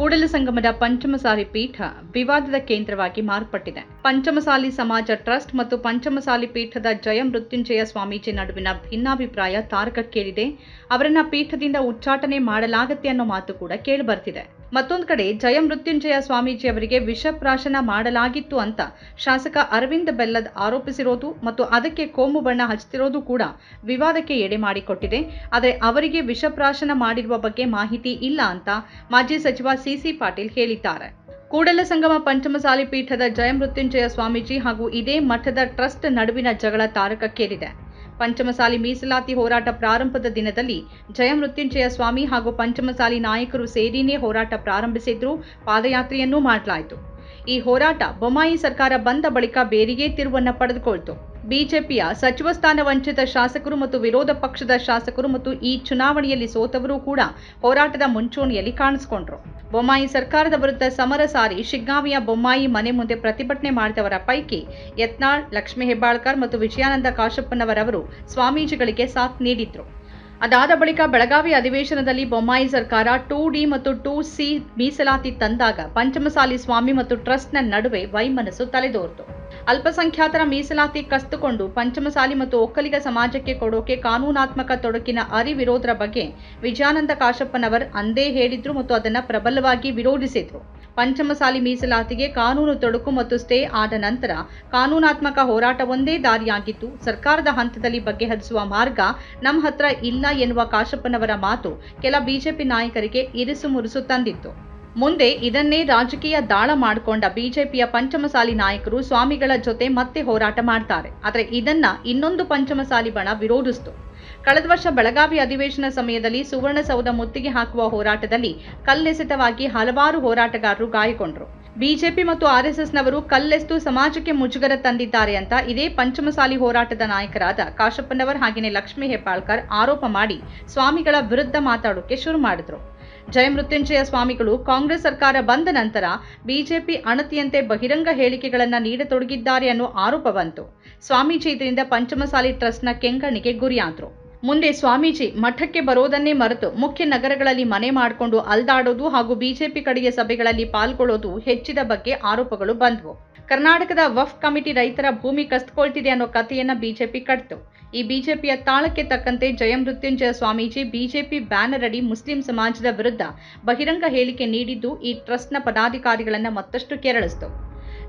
ಕೂಡಲ ಸಂಗಮದ ಪಂಚಮಸಾಲಿ ಪೀಠ ವಿವಾದದ ಕೇಂದ್ರವಾಗಿ ಮಾರ್ಪಟ್ಟಿದೆ. ಪಂಚಮಸಾಲಿ ಸಮಾಜ ಟ್ರಸ್ಟ್ ಮತ್ತು ಪಂಚಮಸಾಲಿ ಪೀಠದ ಜಯ ಮೃತ್ಯುಂಜಯ ಸ್ವಾಮೀಜಿ ನಡುವಿನ ಭಿನ್ನಾಭಿಪ್ರಾಯ ತಾರಕಕ್ಕೇರಿದೆ. ಅವರನ್ನ ಪೀಠದಿಂದ ಉಚ್ಚಾಟನೆ ಮಾಡಲಾಗತ್ತೆ ಅನ್ನೋ ಮಾತು ಕೂಡ ಕೇಳಿಬರ್ತಿದೆ ಮತ್ತೊಂದು ಕಡೆ ಜಯಮೃತ್ಯುಂಜಯ ಸ್ವಾಮೀಜಿ ಅವರಿಗೆ ವಿಷಪ್ರಾಶನ ಮಾಡಲಾಗಿತ್ತು ಅಂತ ಶಾಸಕ ಅರವಿಂದ ಬೆಲ್ಲದ್ ಆರೋಪಿಸಿರೋದು ಮತ್ತು ಅದಕ್ಕೆ ಕೋಮು ಬಣ್ಣ ಹಚ್ಚುತ್ತಿರೋದು ಕೂಡ ವಿವಾದಕ್ಕೆ ಎಡೆ ಮಾಡಿಕೊಟ್ಟಿದೆ. ಆದರೆ ಅವರಿಗೆ ವಿಷಪ್ರಾಶನ ಮಾಡಿರುವ ಬಗ್ಗೆ ಮಾಹಿತಿ ಇಲ್ಲ ಅಂತ ಮಾಜಿ ಸಚಿವ ಸಿಸಿ ಪಾಟೀಲ್ ಹೇಳಿದ್ದಾರೆ. ಕೂಡಲ ಸಂಗಮ ಪಂಚಮಸಾಲಿ ಪೀಠದ ಜಯಮೃತ್ಯುಂಜಯ ಸ್ವಾಮೀಜಿ ಹಾಗೂ ಇದೇ ಮಠದ ಟ್ರಸ್ಟ್ ನಡುವಿನ ಜಗಳ ತಾರಕಕ್ಕೇರಿದೆ. ಪಂಚಮಸಾಲಿ ಮೀಸಲಾತಿ ಹೋರಾಟ ಪ್ರಾರಂಭದ ದಿನದಲ್ಲಿ ಜಯಮೃತ್ಯುಂಜಯ ಸ್ವಾಮಿ ಹಾಗೂ ಪಂಚಮಸಾಲಿ ನಾಯಕರು ಸೇರಿನೇ ಹೋರಾಟ ಪ್ರಾರಂಭಿಸಿದ್ರು, ಪಾದಯಾತ್ರೆಯನ್ನೂ ಮಾಡಲಾಯಿತು. ಈ ಹೋರಾಟ ಬೊಮ್ಮಾಯಿ ಸರ್ಕಾರ ಬಂದ ಬಳಿಕ ಬೇರೆಯೇ ತಿರುವನ್ನು ಪಡೆದುಕೊಳ್ತು. ಬಿಜೆಪಿಯ ಸಚಿವ ಸ್ಥಾನ ವಂಚಿತ ಶಾಸಕರು ಮತ್ತು ವಿರೋಧ ಪಕ್ಷದ ಶಾಸಕರು ಮತ್ತು ಈ ಚುನಾವಣೆಯಲ್ಲಿ ಸೋತವರು ಕೂಡ ಹೋರಾಟದ ಮುಂಚೂಣಿಯಲ್ಲಿ ಕಾಣಿಸಿಕೊಂಡ್ರು. ಬೊಮ್ಮಾಯಿ ಸರ್ಕಾರದ ವಿರುದ್ಧ ಸಮರ ಸಾರಿ ಶಿಗ್ಗಾವಿಯ ಬೊಮ್ಮಾಯಿ ಮನೆ ಮುಂದೆ ಪ್ರತಿಭಟನೆ ಮಾಡಿದವರ ಪೈಕಿ ಯತ್ನಾಳ್, ಲಕ್ಷ್ಮೀ ಹೆಬ್ಬಾಳ್ಕರ್ ಮತ್ತು ವಿಜಯಾನಂದ ಕಾಶಪ್ಪನವರವರು ಸ್ವಾಮೀಜಿಗಳಿಗೆ ಸಾಥ್ ನೀಡಿದ್ರು. ಅದಾದ ಬಳಿಕ ಬೆಳಗಾವಿ ಅಧಿವೇಶನದಲ್ಲಿ ಬೊಮ್ಮಾಯಿ ಸರ್ಕಾರ ಟೂ ಡಿ ಮತ್ತು ಟೂ ಸಿ ಮೀಸಲಾತಿ ತಂದಾಗ ಪಂಚಮಸಾಲಿ ಸ್ವಾಮಿ ಮತ್ತು ಟ್ರಸ್ಟ್ನ ನಡುವೆ ವೈಮನಸ್ಸು ತಲೆದೋರ್ತು. ಅಲ್ಪಸಂಖ್ಯಾತರ ಮೀಸಲಾತಿ ಕಸ್ತುಕೊಂಡು ಪಂಚಮಸಾಲಿ ಮತ್ತು ಒಕ್ಕಲಿಗ ಸಮಾಜಕ್ಕೆ ಕೊಡೋಕೆ ಕಾನೂನಾತ್ಮಕ ತೊಡಕಿನ ಅರಿವಿರೋಧರ ಬಗ್ಗೆ ವಿಜಯಾನಂದ ಕಾಶಪ್ಪನವರ್ ಅಂದೇ ಹೇಳಿದ್ರು ಮತ್ತು ಅದನ್ನ ಪ್ರಬಲವಾಗಿ ವಿರೋಧಿಸಿದ್ರು. ಪಂಚಮಸಾಲಿ ಮೀಸಲಾತಿಗೆ ಕಾನೂನು ತೊಡಕು ಮತ್ತು ಸ್ಟೇ ಆದ ನಂತರ ಕಾನೂನಾತ್ಮಕ ಹೋರಾಟ ಒಂದೇ ದಾರಿಯಾಗಿದ್ದು, ಸರ್ಕಾರದ ಹಂತದಲ್ಲಿ ಬಗೆಹರಿಸುವ ಮಾರ್ಗ ನಮ್ಮ ಹತ್ರ ಇಲ್ಲ ಎನ್ನುವ ಕಾಶಪ್ಪನವರ ಮಾತು ಕೆಲ ಬಿಜೆಪಿ ನಾಯಕರಿಗೆ ಇರಿಸು ಮುರುಸು ತಂದಿತ್ತು. ಮುಂದೆ ಇದನ್ನೇ ರಾಜಕೀಯ ದಾಳ ಮಾಡಿಕೊಂಡ ಬಿಜೆಪಿಯ ಪಂಚಮಸಾಲಿ ನಾಯಕರು ಸ್ವಾಮಿಗಳ ಜೊತೆ ಮತ್ತೆ ಹೋರಾಟ ಮಾಡ್ತಾರೆ. ಆದರೆ ಇದನ್ನ ಇನ್ನೊಂದು ಪಂಚಮಸಾಲಿ ಬಣ ವಿರೋಧಿಸಿತು. ಕಳೆದ ವರ್ಷ ಬೆಳಗಾವಿ ಅಧಿವೇಶನ ಸಮಯದಲ್ಲಿ ಸುವರ್ಣಸೌಧ ಮುತ್ತಿಗೆ ಹಾಕುವ ಹೋರಾಟದಲ್ಲಿ ಕಲ್ಲೆಸೆತವಾಗಿ ಹಲವಾರು ಹೋರಾಟಗಾರರು ಗಾಯಗೊಂಡರು. ಬಿಜೆಪಿ ಮತ್ತು ಆರ್ಎಸ್ಎಸ್ನವರು ಕಲ್ಲೆಸ್ತು ಸಮಾಜಕ್ಕೆ ಮುಜುಗರ ತಂದಿದ್ದಾರೆ ಅಂತ ಇದೇ ಪಂಚಮಸಾಲಿ ಹೋರಾಟದ ನಾಯಕರಾದ ಕಾಶಪ್ಪನವರ್ ಹಾಗೆಯೇ ಲಕ್ಷ್ಮೀ ಹೆಬ್ಬಾಳ್ಕರ್ ಆರೋಪ ಮಾಡಿ ಸ್ವಾಮಿಗಳ ವಿರುದ್ಧ ಮಾತಾಡೋಕೆ ಶುರು ಮಾಡಿದ್ರು. ಜಯಮೃತ್ಯುಂಜಯ ಸ್ವಾಮಿಗಳು ಕಾಂಗ್ರೆಸ್ ಸರ್ಕಾರ ಬಂದ ನಂತರ ಬಿಜೆಪಿ ಅಣತಿಯಂತೆ ಬಹಿರಂಗ ಹೇಳಿಕೆಗಳನ್ನು ನೀಡತೊಡಗಿದ್ದಾರೆ ಅನ್ನೋ ಆರೋಪ ಬಂತು. ಸ್ವಾಮೀಜಿ ಇದರಿಂದ ಪಂಚಮಸಾಲಿ ಟ್ರಸ್ಟ್ನ ಕೆಂಗಣ್ಣಿಗೆ ಗುರಿಯಾದ್ರು. ಮುಂದೆ ಸ್ವಾಮೀಜಿ ಮಠಕ್ಕೆ ಬರೋದನ್ನೇ ಮರೆತು ಮುಖ್ಯ ನಗರಗಳಲ್ಲಿ ಮನೆ ಮಾಡಿಕೊಂಡು ಅಲ್ದಾಡೋದು ಹಾಗೂ ಬಿಜೆಪಿ ಕಡೆಯ ಸಭೆಗಳಲ್ಲಿ ಪಾಲ್ಗೊಳ್ಳೋದು ಹೆಚ್ಚಿದ ಬಗ್ಗೆ ಆರೋಪಗಳು ಬಂದವು. ಕರ್ನಾಟಕದ ವಫ್ ಕಮಿಟಿ ರೈತರ ಭೂಮಿ ಕಸ್ಕೊಳ್ತಿದೆ ಅನ್ನೋ ಕಥೆಯನ್ನ ಬಿಜೆಪಿ ಕಟ್ತು. ಈ ಬಿಜೆಪಿಯ ತಾಳಕ್ಕೆ ತಕ್ಕಂತೆ ಜಯ ಮೃತ್ಯುಂಜಯ ಸ್ವಾಮೀಜಿ ಬಿಜೆಪಿ ಬ್ಯಾನರ್ ಅಡಿ ಮುಸ್ಲಿಂ ಸಮಾಜದ ವಿರುದ್ಧ ಬಹಿರಂಗ ಹೇಳಿಕೆ ನೀಡಿದ್ದು ಈ ಟ್ರಸ್ಟ್ನ ಪದಾಧಿಕಾರಿಗಳನ್ನು ಮತ್ತಷ್ಟು ಕೆರಳಿಸಿತು.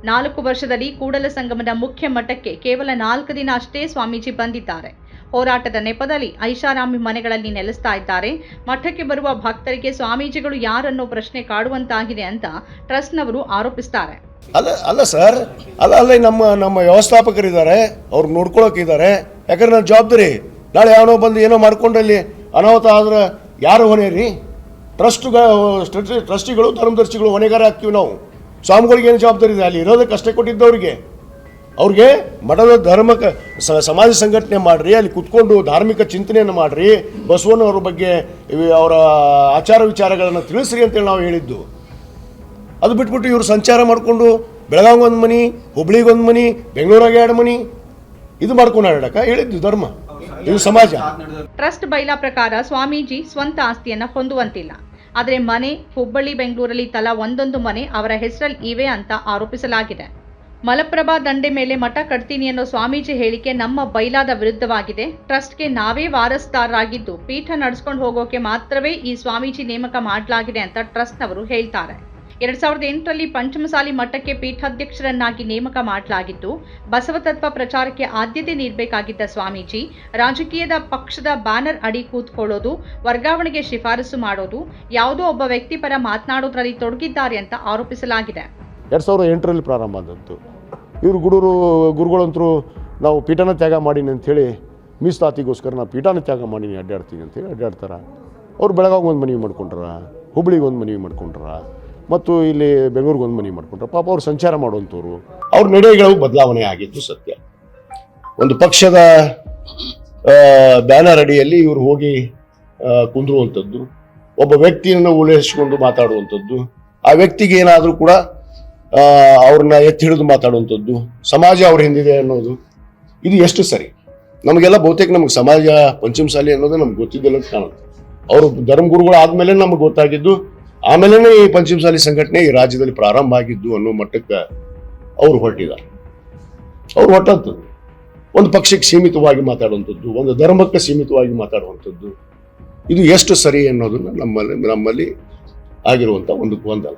ನಾಲ್ಕು ವರ್ಷದಲ್ಲಿ ಕೂಡಲ ಸಂಗಮದ ಮುಖ್ಯ ಮಠಕ್ಕೆ ಕೇವಲ ನಾಲ್ಕು ದಿನ ಅಷ್ಟೇ ಸ್ವಾಮೀಜಿ ಬಂದಿದ್ದಾರೆ. ಹೋರಾಟದ ನೆಪದಲ್ಲಿ ಐಷಾರಾಮಿ ಮನೆಗಳಲ್ಲಿ ನೆಲೆಸ್ತಾ ಇದ್ದಾರೆ. ಮಠಕ್ಕೆ ಬರುವ ಭಕ್ತರಿಗೆ ಸ್ವಾಮೀಜಿಗಳು ಯಾರನ್ನೋ ಪ್ರಶ್ನೆ ಕಾಡುವಂತಾಗಿದೆ ಅಂತ ಟ್ರಸ್ಟ್ನವರು ಆರೋಪಿಸ್ತಾರೆ. ಅಲ್ಲ ಅಲ್ಲ ಸರ್, ಅಲ್ಲ ಅಲ್ಲ ನಮ್ಮ ನಮ್ಮ ವ್ಯವಸ್ಥಾಪಕರಿದ್ದಾರೆ, ಅವ್ರು ನೋಡ್ಕೊಳಕ್ಕಿದ್ದಾರೆ ಯಾಕಂದ್ರೆ ನನ್ನ ಜವಾಬ್ದಾರಿ, ನಾಳೆ ಯಾವನೋ ಬಂದು ಏನೋ ಮಾಡ್ಕೊಂಡಲ್ಲಿ ಅನಾಹುತ ಆದ್ರೆ ಯಾರು ಹೊಣೆ ರೀ ಟ್ರಸ್ಟ್ ಟ್ರಸ್ಟಿಗಳು, ಧರ್ಮದರ್ಶಿಗಳು ಹೊಣೆಗಾರ ಹಾಕ್ತೀವಿ ನಾವು. ಸ್ವಾಮಿಗಳಿಗೆ ಏನು ಜವಾಬ್ದಾರಿ ಇದೆ? ಅಲ್ಲಿ ಇರೋದಕ್ಕೆ ಕಷ್ಟ ಕೊಟ್ಟಿದ್ದವ್ರಿಗೆ. ಅವ್ರಿಗೆ ಮಠದ ಧರ್ಮಕ್ಕೆ ಸ- ಸಮಾಜ ಸಂಘಟನೆ ಮಾಡ್ರಿ, ಅಲ್ಲಿ ಕುತ್ಕೊಂಡು ಧಾರ್ಮಿಕ ಚಿಂತನೆಯನ್ನು ಮಾಡ್ರಿ ಬಸವನವರ ಬಗ್ಗೆ ಅವರ ಆಚಾರ ವಿಚಾರಗಳನ್ನು ತಿಳಿಸ್ರಿ ಅಂತೇಳಿ ನಾವು ಹೇಳಿದ್ದು. ಅದು ಬಿಟ್ಬಿಟ್ಟು ಇವರು ಸಂಚಾರ ಮಾಡಿಕೊಂಡು ಬೆಳಗಾವಿಗೆ ಒಂದು ಮನಿ, ಹುಬ್ಳಿಗೆ ಒಂದು ಮನಿ, ಬೆಂಗಳೂರಾಗೆ ಎರಡು ಮನಿ, ಇದು ಮಾಡ್ಕೊಂಡು ಆಡಕ ಹೇಳಿದ್ದು ಧರ್ಮ. ಇದು ಸಮಾಜ. ಟ್ರಸ್ಟ್ ಬೈಲಾ ಪ್ರಕಾರ ಸ್ವಾಮೀಜಿ ಸ್ವಂತ ಆಸ್ತಿಯನ್ನು ಹೊಂದುವಂತಿಲ್ಲ ಆದರೆ ಮನೆ, ಹುಬ್ಬಳ್ಳಿ, ಬೆಂಗಳೂರಲ್ಲಿ ತಲಾ ಒಂದೊಂದು ಮನೆ ಅವರ ಹೆಸರಲ್ಲಿ ಇವೆ ಅಂತ ಆರೋಪಿಸಲಾಗಿದೆ. ಮಲಪ್ರಭಾ ದಂಡೆ ಮೇಲೆ ಮಠ ಕಟ್ತೀನಿ ಅನ್ನೋ ಸ್ವಾಮೀಜಿ ಹೇಳಿಕೆ ನಮ್ಮ ಬೈಲಾದ ವಿರುದ್ಧವಾಗಿದೆ. ಟ್ರಸ್ಟ್ಗೆ ನಾವೇ ವಾರಸ್ದಾರರಾಗಿದ್ದು, ಪೀಠ ನಡೆಸ್ಕೊಂಡು ಹೋಗೋಕೆ ಮಾತ್ರವೇ ಈ ಸ್ವಾಮೀಜಿ ನೇಮಕ ಮಾಡಲಾಗಿದೆ ಅಂತ ಟ್ರಸ್ಟ್ನವರು ಹೇಳ್ತಾರೆ. ಎರಡ್ ಸಾವಿರದ ಎಂಟರಲ್ಲಿ ಪಂಚಮಸಾಲಿ ಮಠಕ್ಕೆ ಪೀಠಾಧ್ಯಕ್ಷರನ್ನಾಗಿ ನೇಮಕ ಮಾಡಲಾಗಿದ್ದು, ಬಸವತತ್ವ ಪ್ರಚಾರಕ್ಕೆ ಆದ್ಯತೆ ನೀಡಬೇಕಾಗಿದ್ದ ಸ್ವಾಮೀಜಿ, ರಾಜಕೀಯದ ಪಕ್ಷದ ಬ್ಯಾನರ್ ಅಡಿ ಕೂತ್ಕೊಳ್ಳೋದು, ವರ್ಗಾವಣೆಗೆ ಶಿಫಾರಸು ಮಾಡೋದು, ಯಾವುದೋ ಒಬ್ಬ ವ್ಯಕ್ತಿ ಪರ ಮಾತನಾಡೋದ್ರಲ್ಲಿ ತೊಡಗಿದ್ದಾರೆ ಅಂತ ಆರೋಪಿಸಲಾಗಿದೆ. ಎರಡು ಸಾವಿರದ ಎಂಟರಲ್ಲಿ ಪ್ರಾರಂಭ ಆದದ್ದು ಇವರು ಗುಡೂರು, ಗುರುಗಳಂತರೂ ನಾವು ಪೀಠನ ತ್ಯಾಗ ಮಾಡೀನಿ ಅಂಥೇಳಿ ಮೀಸಲಾತಿಗೋಸ್ಕರ ನಾವು ಪೀಠನ ತ್ಯಾಗ ಮಾಡೀನಿ, ಅಡ್ಡಾಡ್ತೀನಿ ಅಂತೇಳಿ ಅಡ್ಡಾಡ್ತಾರೆ. ಅವ್ರು ಬೆಳಗಾವಿಗೆ ಒಂದು ಮನವಿ ಮಾಡ್ಕೊಂಡ್ರ, ಹುಬ್ಳಿಗೆ ಒಂದು ಮನವಿ ಮಾಡ್ಕೊಂಡ್ರ, ಮತ್ತು ಇಲ್ಲಿ ಬೆಂಗಳೂರಿಗೆ ಒಂದು ಮನವಿ ಮಾಡ್ಕೊಂಡ್ರ. ಪಾಪ ಅವ್ರು ಸಂಚಾರ ಮಾಡುವಂಥವ್ರು. ಅವ್ರ ನಡೆಗಳು ಬದಲಾವಣೆ ಆಗಿತ್ತು ಸತ್ಯ. ಒಂದು ಪಕ್ಷದ ಬ್ಯಾನರ್ ಅಡಿಯಲ್ಲಿ ಇವರು ಹೋಗಿ ಕುಂದಿರುವಂಥದ್ದು. ಒಬ್ಬ ವ್ಯಕ್ತಿಯನ್ನು ಉಲ್ಲೇಖಿಸಿಕೊಂಡು ಮಾತಾಡುವಂಥದ್ದು. ಆ ವ್ಯಕ್ತಿಗೆ ಏನಾದರೂ ಕೂಡ ಅವ್ರನ್ನ ಎತ್ತಿ ಹಿಡಿದು ಮಾತಾಡುವಂಥದ್ದು, ಸಮಾಜ ಅವ್ರ ಹಿಂದಿದೆ ಅನ್ನೋದು, ಇದು ಎಷ್ಟು ಸರಿ? ನಮಗೆಲ್ಲ ಬಹುತೇಕ ನಮ್ಗೆ ಸಮಾಜ ಪಂಚಮಸಾಲಿ ಅನ್ನೋದು ನಮ್ಗೆ ಗೊತ್ತಿದ್ದಿಲ್ಲ ಅಂತ ಕಾಣುತ್ತೆ. ಅವರು ಧರ್ಮಗುರುಗಳು ಆದಮೇಲೆ ನಮ್ಗೆ ಗೊತ್ತಾಗಿದ್ದು ಆಮೇಲೆ ಈ ಪಂಚಮಸಾಲಿ ಸಂಘಟನೆ ಈ ರಾಜ್ಯದಲ್ಲಿ ಪ್ರಾರಂಭ ಆಗಿದ್ದು ಅನ್ನೋ ಮಟ್ಟಕ್ಕೆ ಅವ್ರು ಹೊರಟಿದ್ದಾರೆ. ಅವ್ರು ಹೊಟ್ಟದ್ದು ಒಂದು ಪಕ್ಷಕ್ಕೆ ಸೀಮಿತವಾಗಿ ಮಾತಾಡುವಂಥದ್ದು, ಒಂದು ಧರ್ಮಕ್ಕೆ ಸೀಮಿತವಾಗಿ ಮಾತಾಡುವಂಥದ್ದು, ಇದು ಎಷ್ಟು ಸರಿ ಅನ್ನೋದನ್ನ ನಮ್ಮಲ್ಲಿ ನಮ್ಮಲ್ಲಿ ಆಗಿರುವಂಥ ಒಂದು ಗೊಂದಲ.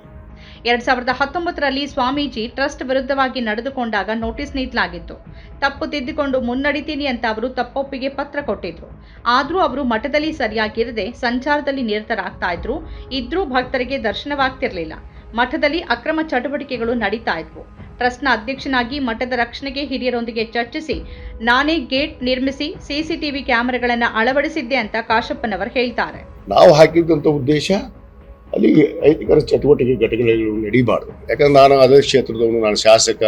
ಎರಡ್ ಸಾವಿರದ ಹತ್ತೊಂಬತ್ತರಲ್ಲಿ ಸ್ವಾಮೀಜಿ ಟ್ರಸ್ಟ್ ವಿರುದ್ಧವಾಗಿ ನಡೆದುಕೊಂಡಾಗ ನೋಟಿಸ್ ನೀಡಲಾಗಿತ್ತು. ತಪ್ಪು ತಿದ್ದಿಕೊಂಡು ಮುನ್ನಡಿತೀನಿ ಅಂತ ಅವರು ತಪ್ಪೊಪ್ಪಿಗೆ ಪತ್ರ ಕೊಟ್ಟಿದ್ರು. ಆದರೂ ಅವರು ಮಠದಲ್ಲಿ ಸರಿಯಾಗಿರದೆ ಸಂಚಾರದಲ್ಲಿ ನಿರತರಾಗ್ತಾ ಇದ್ರು. ಇದ್ರೂ ಭಕ್ತರಿಗೆ ದರ್ಶನವಾಗ್ತಿರ್ಲಿಲ್ಲ. ಮಠದಲ್ಲಿ ಅಕ್ರಮ ಚಟುವಟಿಕೆಗಳು ನಡೀತಾ ಇದ್ವು. ಟ್ರಸ್ಟ್ನ ಅಧ್ಯಕ್ಷನಾಗಿ ಮಠದ ರಕ್ಷಣೆಗೆ ಹಿರಿಯರೊಂದಿಗೆ ಚರ್ಚಿಸಿ, ನಾನೇ ಗೇಟ್ ನಿರ್ಮಿಸಿ ಸಿಸಿಟಿವಿ ಕ್ಯಾಮೆರಾಗಳನ್ನು ಅಳವಡಿಸಿದ್ದೆ ಅಂತ ಕಾಶಪ್ಪನವರು ಹೇಳ್ತಾರೆ. ನಾವು ಹಾಕಿದ್ದಂಥ ಉದ್ದೇಶ ಅಲ್ಲಿ ಐತಿಕರ ಚಟುವಟಿಕೆ ಘಟನೆಗಳು ನಡೀಬಾರ್ದು. ಯಾಕಂದ್ರೆ ನಾನು ಅದೇ ಕ್ಷೇತ್ರದವನು, ನಾನು ಶಾಸಕ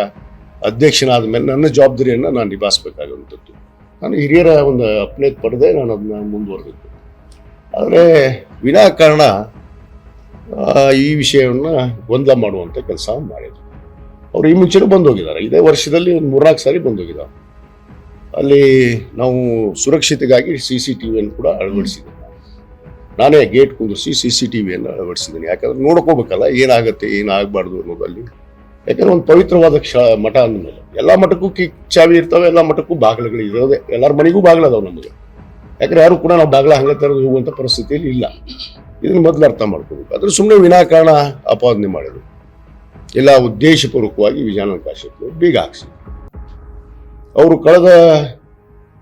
ಅಧ್ಯಕ್ಷನಾದ ಮೇಲೆ ನನ್ನ ಜವಾಬ್ದಾರಿಯನ್ನು ನಾನು ನಿಭಾಯಿಸಬೇಕಾಗುವಂಥದ್ದು ನಾನು ಹಿರಿಯರ ಒಂದು ಅಪ್ಪನೆ ಪಡೆದೇ ನಾನು ಅದನ್ನ ಮುಂದುವರೆದಿದ್ದು. ಆದರೆ ವಿನಾಕಾರಣ ಈ ವಿಷಯವನ್ನು ಗೊಂದಲ ಮಾಡುವಂಥ ಕೆಲಸ ಮಾಡಿದ್ರು. ಅವರು ಈ ಮುಂಚೆನೂ ಬಂದೋಗಿದ್ದಾರೆ. ಇದೇ ವರ್ಷದಲ್ಲಿ ಒಂದು ಮೂರ್ನಾಲ್ಕು ಸಾರಿ ಬಂದು ಹೋಗಿದ್ದಾರೆ ಅಲ್ಲಿ ನಾವು ಸುರಕ್ಷತೆಗಾಗಿ ಸಿ ಸಿ ಟಿ ವಿಯನ್ನು ಕೂಡ ಅಳವಡಿಸಿದ್ದೀವಿ. ನಾನೇ ಗೇಟ್ ಕುಂದಿಸಿ ಸಿ ಸಿ ಟಿ ವಿಯನ್ನು ಅಳವಡಿಸಿದ್ದೀನಿ. ಯಾಕಂದ್ರೆ ನೋಡ್ಕೋಬೇಕಲ್ಲ, ಏನಾಗುತ್ತೆ, ಏನಾಗಬಾರ್ದು ಅನ್ನೋದಲ್ಲಿ. ಯಾಕಂದ್ರೆ ಒಂದು ಪವಿತ್ರವಾದ ಕ್ಷ, ಮಠ ಅಂದಮೇಲೆ ಎಲ್ಲ ಮಠಕ್ಕೂ ಕಿ, ಚಾವಿ ಇರ್ತವೆ, ಎಲ್ಲ ಮಠಕ್ಕೂ ಬಾಗಿಲುಗಳು ಇರೋದೇ. ಎಲ್ಲರ ಮನೆಗೂ ಬಾಗಿಲದಾವೆ ನಮಗೆ. ಯಾಕಂದ್ರೆ ಯಾರು ಕೂಡ ನಾವು ಬಾಗಿಲ ಹಂಗೆ ತೆರೆದು ಹೋಗುವಂಥ ಪರಿಸ್ಥಿತಿಯಲ್ಲಿ ಇಲ್ಲ. ಇದನ್ನು ಮೊದಲು ಅರ್ಥ ಮಾಡ್ಕೋಬೇಕು. ಅದ್ರ ಸುಮ್ಮನೆ ವಿನಾಕಾರಣ ಅಪಾದನೆ ಮಾಡಿದ್ರು. ಎಲ್ಲ ಉದ್ದೇಶಪೂರ್ವಕವಾಗಿ ವಿಜಯಾನಂದ ಕಾಶ್ಯಪ್ ಬೀಗ ಹಾಕ್ಸಿ ಅವರು ಕಳೆದ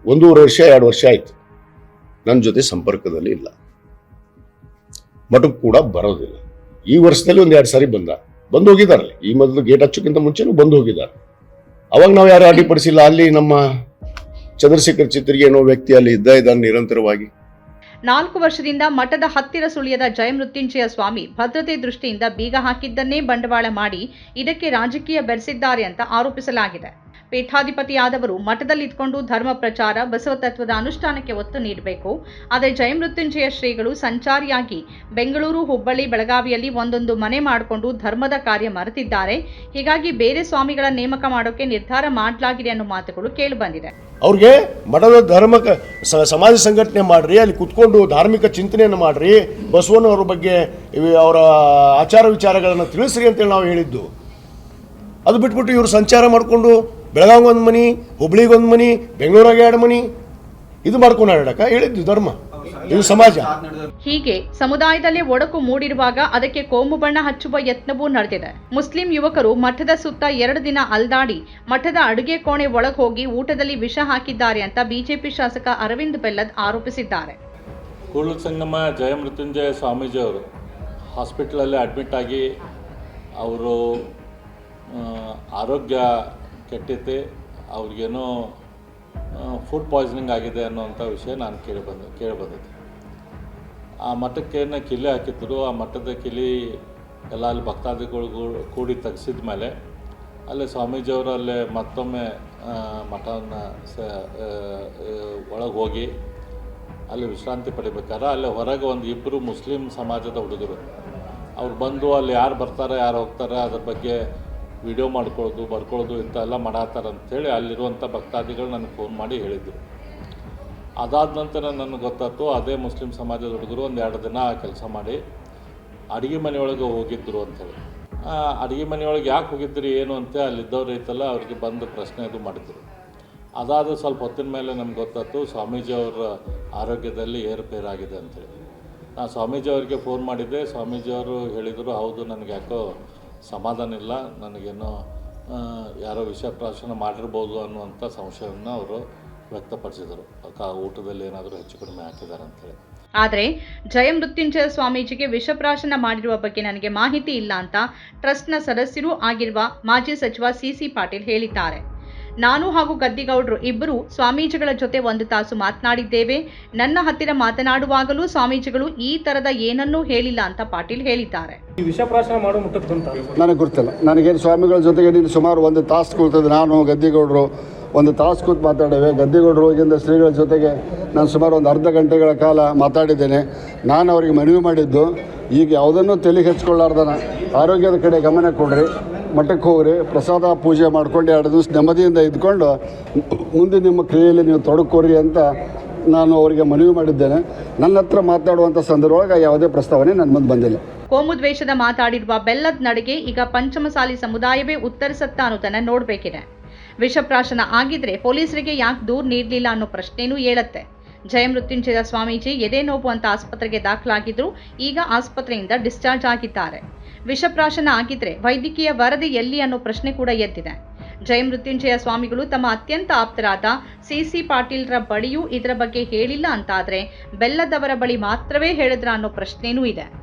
ಒಂದೂವರೆ ವರ್ಷ, ಎರಡು ವರ್ಷ ಆಯ್ತು. ನನ್ನ ಜೊತೆ ಸಂಪರ್ಕದಲ್ಲಿ ಇಲ್ಲ. ಮಠಕ್ಕೆ ಕೂಡ ಬರೋದಿಲ್ಲ. ಈ ವರ್ಷದಲ್ಲಿ ಒಂದು ಎರಡು ಸಾರಿ ಬಂದ. ಬಂದು ಹೋಗಿದ್ದಾರೆ ಈ ಮೊದಲು ಗೇಟ್ ಹಚ್ಚೋಕ್ಕಿಂತ ಮುಂಚೆನೂ ಬಂದು ಹೋಗಿದ್ದಾರೆ ಅವಾಗ ನಾವು ಯಾರು ಅಡ್ಡಿಪಡಿಸಿಲ್ಲ ಅಲ್ಲಿ ನಮ್ಮ ಚಂದ್ರಶೇಖರ್ ಚಿತ್ರಿಗೆ ಅನ್ನೋ ವ್ಯಕ್ತಿ ಅಲ್ಲಿ ಇದ್ದ ಇದ್ದಾನೆ ನಿರಂತರವಾಗಿ. ನಾಲ್ಕು ವರ್ಷದಿಂದ ಮಠದ ಹತ್ತಿರ ಸುಳಿಯದ ಜಯಮೃತ್ಯುಂಜಯ ಸ್ವಾಮಿ ಭದ್ರತೆ ದೃಷ್ಟಿಯಿಂದ ಬೀಗ ಹಾಕಿದ್ದನ್ನೇ ಬಂಡವಾಳ ಮಾಡಿ ಇದಕ್ಕೆ ರಾಜಕೀಯ ಬೆರೆಸಿದ್ದಾರೆ ಅಂತ ಆರೋಪಿಸಲಾಗಿದೆ. ಪೀಠಾಧಿಪತಿಯಾದವರು ಮಠದಲ್ಲಿ ಇದ್ಕೊಂಡು ಧರ್ಮ ಪ್ರಚಾರ, ಬಸವ ತತ್ವದ ಅನುಷ್ಠಾನಕ್ಕೆ ಒತ್ತು ನೀಡಬೇಕು. ಆದರೆ ಜಯಮೃತ್ಯುಂಜಯ ಶ್ರೀಗಳು ಸಂಚಾರಿಯಾಗಿ ಬೆಂಗಳೂರು, ಹುಬ್ಬಳ್ಳಿ, ಬೆಳಗಾವಿಯಲ್ಲಿ ಒಂದೊಂದು ಮನೆ ಮಾಡಿಕೊಂಡು ಧರ್ಮದ ಕಾರ್ಯ ಮರೆತಿದ್ದಾರೆ. ಹೀಗಾಗಿ ಬೇರೆ ಸ್ವಾಮಿಗಳ ನೇಮಕ ಮಾಡೋಕೆ ನಿರ್ಧಾರ ಮಾಡಲಾಗಿದೆ ಅನ್ನೋ ಮಾತುಗಳು ಕೇಳಿಬಂದಿದೆ ಅವ್ರಿಗೆ ಮಠದ ಧರ್ಮ ಸಮಾಜ ಸಂಘಟನೆ ಮಾಡ್ರಿ, ಅಲ್ಲಿ ಕುತ್ಕೊಂಡು ಧಾರ್ಮಿಕ ಚಿಂತನೆಯನ್ನು ಮಾಡ್ರಿ ಬಸವನವರ ಬಗ್ಗೆ ಅವರ ಆಚಾರ ವಿಚಾರಗಳನ್ನು ತಿಳಿಸ್ರಿ ಅಂತೇಳಿ ನಾವು ಹೇಳಿದ್ದು. ಅದು ಬಿಟ್ಬಿಟ್ಟು ಇವರು ಸಂಚಾರ ಮಾಡಿಕೊಂಡು ಬೆಳಗಾವಿ ಒಂದು ಮನಿ ಹುಬ್ಳಿಗೆ ಒಂದು ಮನಿ ಬೆಂಗಳೂರಾಗ ಎರಡು ಮನಿ ಇದು ಮಾಡ್ಕೊಂಡು ಆಡಕ ಹೇಳಿದ್ದು ಧರ್ಮ. ಇದು ಸಮಾಜ. ಹೀಗೆ ಸಮುದಾಯದಲ್ಲಿ ಒಡಕು ಮೂಡಿರುವಾಗ ಅದಕ್ಕೆ ಕೋಮು ಬಣ್ಣ ಹಚ್ಚುವ ಯತ್ನವೂ ನಡೆದಿದೆ. ಮುಸ್ಲಿಂ ಯುವಕರು ಮಠದ ಸುತ್ತ ಎರಡು ದಿನ ಅಲ್ದಾಡಿ ಮಠದ ಅಡುಗೆ ಕೋಣೆ ಒಳಗೆ ಹೋಗಿ ಊಟದಲ್ಲಿ ವಿಷ ಹಾಕಿದ್ದಾರೆ ಅಂತ ಬಿಜೆಪಿ ಶಾಸಕ ಅರವಿಂದ್ ಬೆಲ್ಲದ್ ಆರೋಪಿಸಿದ್ದಾರೆ. ಕೂಳು ಸಂಗಮ ಜಯಮೃತ್ಯುಂಜಯ ಸ್ವಾಮೀಜಿಯವರು ಹಾಸ್ಪಿಟ್ಲಲ್ಲಿ ಅಡ್ಮಿಟ್ ಆಗಿ ಅವರು ಆರೋಗ್ಯ ಕೆಟ್ಟೈತೆ ಅವ್ರಿಗೇನೋ ಫುಡ್ ಪಾಯ್ಸನಿಂಗ್ ಆಗಿದೆ ಅನ್ನೋವಂಥ ವಿಷಯ ನಾನು ಕೇಳಿ ಬಂದ, ಕೇಳಿ ಬಂದಿದ್ದೆ. ಆ ಮಠಕ್ಕೇನು ಕಿಲಿ ಹಾಕಿದ್ರು ಆ ಮಠದ ಕಿಲಿ ಎಲ್ಲ ಅಲ್ಲಿ ಭಕ್ತಾದಿಗಳು ಕೂಡಿ ತೆಗ್ಸಿದ ಮೇಲೆ ಅಲ್ಲಿ ಸ್ವಾಮೀಜಿಯವರು ಅಲ್ಲೇ ಮತ್ತೊಮ್ಮೆ ಮಠವನ್ನು ಸ ಒಳಗೆ ಹೋಗಿ ಅಲ್ಲಿ ವಿಶ್ರಾಂತಿ ಪಡಿಬೇಕಾದ್ರೆ ಅಲ್ಲಿ ಹೊರಗೆ ಒಂದು ಇಬ್ಬರು ಮುಸ್ಲಿಂ ಸಮಾಜದ ಹುಡುಗರು. ಅವ್ರು ಬಂದು ಅಲ್ಲಿ ಯಾರು ಬರ್ತಾರೆ, ಯಾರು ಹೋಗ್ತಾರೆ ಅದ್ರ ಬಗ್ಗೆ ವಿಡಿಯೋ ಮಾಡ್ಕೊಳ್ಳೋದು, ಬರ್ಕೊಳ್ಳೋದು ಇಂಥ ಎಲ್ಲ ಮಾಡಾತಾರೆ ಅಂಥೇಳಿ ಅಲ್ಲಿರುವಂಥ ಭಕ್ತಾದಿಗಳು ನನಗೆ ಫೋನ್ ಮಾಡಿ ಹೇಳಿದರು. ಅದಾದ ನಂತರ ನನಗೆ ಗೊತ್ತಾಯ್ತು, ಅದೇ ಮುಸ್ಲಿಂ ಸಮಾಜದ ಹುಡುಗರು ಒಂದು ಎರಡು ದಿನ ಕೆಲಸ ಮಾಡಿ ಅಡುಗೆ ಮನೆಯೊಳಗೆ ಹೋಗಿದ್ದರು ಅಂಥೇಳಿ. ಅಡುಗೆ ಮನೆಯೊಳಗೆ ಯಾಕೆ ಹೋಗಿದ್ರಿ, ಏನು ಅಂತ ಅಲ್ಲಿದ್ದವ್ರು ಐತಲ್ಲ, ಅವ್ರಿಗೆ ಬಂದು ಪ್ರಶ್ನೆ ಇದು ಮಾಡಿದ್ರು. ಅದಾದ ಸ್ವಲ್ಪ ಹೊತ್ತಿನ ಮೇಲೆ ನಮ್ಗೆ ಗೊತ್ತಾಯ್ತು, ಸ್ವಾಮೀಜಿ ಅವರ ಆರೋಗ್ಯದಲ್ಲಿ ಏರುಪೇರಾಗಿದೆ ಅಂತೇಳಿ ನಾನು ಸ್ವಾಮೀಜಿ ಅವರಿಗೆ ಫೋನ್ ಮಾಡಿದ್ದೆ ಸ್ವಾಮೀಜಿಯವರು ಹೇಳಿದರು, ಹೌದು, ನನಗೆ ಯಾಕೋ ಸಮಾಧಾನ ಇಲ್ಲ ನನಗೇನೋ ಯಾರೋ ವಿಷಯ ಪ್ರಾಶನ ಮಾಡಿರ್ಬೋದು ಅನ್ನುವಂಥ ಸಂಶಯವನ್ನು ಅವರು ವ್ಯಕ್ತಪಡಿಸಿದರು. ಊಟದಲ್ಲಿ ಏನಾದರೂ ಹೆಚ್ಚು ಕಡಿಮೆ ಹಾಕಿದ್ದಾರೆ ಅಂತೇಳಿ ಆದರೆ ಜಯಮೃತ್ಯುಂಜಯ ಸ್ವಾಮೀಜಿಗೆ ವಿಷಪ್ರಾಶನ ಮಾಡಿರುವ ಬಗ್ಗೆ ನನಗೆ ಮಾಹಿತಿ ಇಲ್ಲ ಅಂತ ಟ್ರಸ್ಟ್ನ ಸದಸ್ಯರೂ ಆಗಿರುವ ಮಾಜಿ ಸಚಿವ ಸಿಸಿ ಪಾಟೀಲ್ ಹೇಳಿದ್ದಾರೆ. ನಾನು ಹಾಗೂ ಗದ್ದಿಗೌಡರು ಇಬ್ಬರು ಸ್ವಾಮೀಜಿಗಳ ಜೊತೆ ಒಂದು ತಾಸು ಮಾತನಾಡಿದ್ದೇವೆ. ನನ್ನ ಹತ್ತಿರ ಮಾತನಾಡುವಾಗಲೂ ಸ್ವಾಮೀಜಿಗಳು ಈ ತರದ ಏನನ್ನೂ ಹೇಳಿಲ್ಲ ಅಂತ ಪಾಟೀಲ್ ಹೇಳಿದ್ದಾರೆ. ಈ ವಿಷಪ್ರಾಶನ ಮಾಡೋ ಮುಟ್ಟಕ್ಕೆ ಬಂತ? ನನಗೆ ಗೊತ್ತಿಲ್ಲ. ನನಗೇನು ಸ್ವಾಮಿಗಳ ಜೊತೆಗೆ ನೀನು ಸುಮಾರು ಒಂದು ತಾಸು ಕೂರ್ತದೆ ನಾನು ಗದ್ದಿಗೌಡರು ಒಂದು ತಾಸು ಕೂತು ಮಾತಾಡೇವೆ ಗದ್ದಿಗೌಡರು ಹೋಗಿಂದ ಶ್ರೀಗಳ ಜೊತೆಗೆ ನಾನು ಸುಮಾರು ಒಂದು ಅರ್ಧ ಗಂಟೆಗಳ ಕಾಲ ಮಾತಾಡಿದ್ದೇನೆ. ನಾನು ಅವರಿಗೆ ಮನವಿ ಮಾಡಿದ್ದು ಈಗ ಯಾವುದನ್ನು ತಲೆ ಹೆಚ್ಚಿಕೊಳ್ಳಾರ್ದನ ಆರೋಗ್ಯದ ಕಡೆ ಗಮನ ಕೊಡ್ರಿ. ಮಠಕ್ಕೆ ಹೋಗ್ರಿ, ಪ್ರಸಾದ ಪೂಜೆ ಮಾಡ್ಕೊಂಡು ಎರಡು ದಿವಸ ನೆಮ್ಮದಿಯಿಂದ ಇದ್ಕೊಂಡು ಮುಂದೆ ನಿಮ್ಮ ಕ್ರಿಯೆಯಲ್ಲಿ ನೀವು ತೊಡಕೋರಿ ಅಂತ ನಾನು ಅವರಿಗೆ ಮನವಿ ಮಾಡಿದ್ದೇನೆ. ನನ್ನ ಹತ್ರ ಮಾತಾಡುವಂಥ ಸಂದರ್ಭ ಯಾವುದೇ ಪ್ರಸ್ತಾವನೆ ನನ್ನ ಮುಂದೆ ಬಂದಿಲ್ಲ. ಕೋಮುದ್ವೇಷದ ಮಾತಾಡಿರುವ ಬೆಲ್ಲದ ನಡಿಗೆ ಈಗ ಪಂಚಮಸಾಲಿ ಸಮುದಾಯವೇ ಉತ್ತರಿಸತ್ತ ಅನ್ನೋದನ್ನ ನೋಡಬೇಕಿದೆ. ವಿಷಪ್ರಾಶನ ಆಗಿದ್ರೆ ಪೊಲೀಸರಿಗೆ ಯಾಕೆ ದೂರು ನೀಡಲಿಲ್ಲ ಅನ್ನೋ ಪ್ರಶ್ನೆನೂ ಏಳತ್ತೆ. ಜಯಮೃತ್ಯುಂಜಯ ಸ್ವಾಮೀಜಿ ಎದೆ ನೋವು ಅಂತ ಆಸ್ಪತ್ರೆಗೆ ದಾಖಲಾಗಿದ್ರು, ಈಗ ಆಸ್ಪತ್ರೆಯಿಂದ ಡಿಸ್ಚಾರ್ಜ್ ಆಗಿದ್ದಾರೆ. ವಿಷಪ್ರಾಶನ ಆಗಿದ್ರೆ ವೈದ್ಯಕೀಯ ವರದಿ ಎಲ್ಲಿ ಅನ್ನೋ ಪ್ರಶ್ನೆ ಕೂಡ ಎದ್ದಿದೆ. ಜಯಮೃತ್ಯುಂಜಯ ಸ್ವಾಮಿಗಳು ತಮ್ಮ ಅತ್ಯಂತ ಆಪ್ತರಾದ ಸಿ ಸಿ ಪಾಟೀಲ್ರ ಬಳಿಯೂ ಇದರ ಬಗ್ಗೆ ಹೇಳಿಲ್ಲ ಅಂತಾದ್ರೆ ಬೆಲ್ಲದವರ ಬಳಿ ಮಾತ್ರವೇ ಹೇಳಿದ್ರ ಅನ್ನೋ ಪ್ರಶ್ನೆನೂ ಇದೆ.